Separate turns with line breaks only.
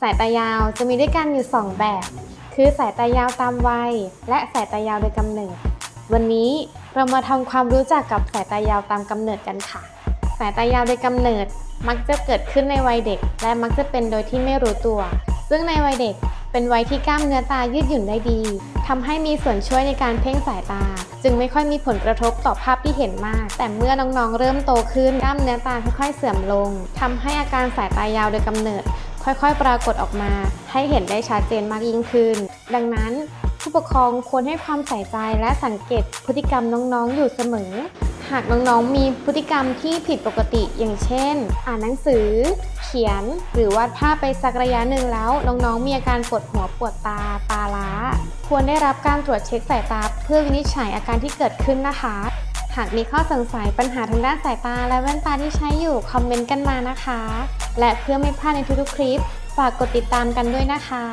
สายตายาวจะมีด้วยกันอยู่ 2 แบบ คือสายตายาวตามวัย และสายตายาวโดยกำเนิด วันนี้เรามาทำความรู้จักกับสายตายาวตามกำเนิดกันค่ะ สายตายาวโดยกำเนิดมักจะเกิดขึ้นในวัยเด็ก และมักจะเป็นโดยที่ไม่รู้ตัว ซึ่งในวัยเด็ก เป็นวัยที่กล้ามเนื้อตายืดหยุ่นได้ดีทำให้มีส่วนช่วยในการเพ่งสายตา จึงไม่ค่อยมีผลกระทบต่อภาพที่เห็นมาก แต่เมื่อน้องๆเริ่มโตขึ้นกล้ามเนื้อตาค่อยๆเสื่อมลงทำให้อาการสายตายาวโดยกำเนิด ค่อยๆ ปรากฏออกมา ให้เห็นได้ชัดเจนมากยิ่งขึ้น ดังนั้นผู้ปกครองควรให้ความใส่ใจและสังเกตพฤติกรรมน้องๆ อยู่เสมอ หากน้องๆ มีพฤติกรรมที่ผิดปกติอย่างเช่น อ่านหนังสือ เขียน หรือวาดภาพไปสักระยะหนึ่งแล้ว น้องๆ มีอาการปวดหัวปวดตาตาล้า ควรได้รับการตรวจเช็คสายตาเพื่อวินิจฉัยอาการที่เกิดขึ้นนะคะ หากมีข้อสงสัยปัญหาทางด้านสายตาและแว่นตาที่ใช้อยู่คอมเมนต์กันมานะคะ และเพื่อไม่พลาดในทุกๆคลิป ฝากกดติดตามกันด้วยนะคะ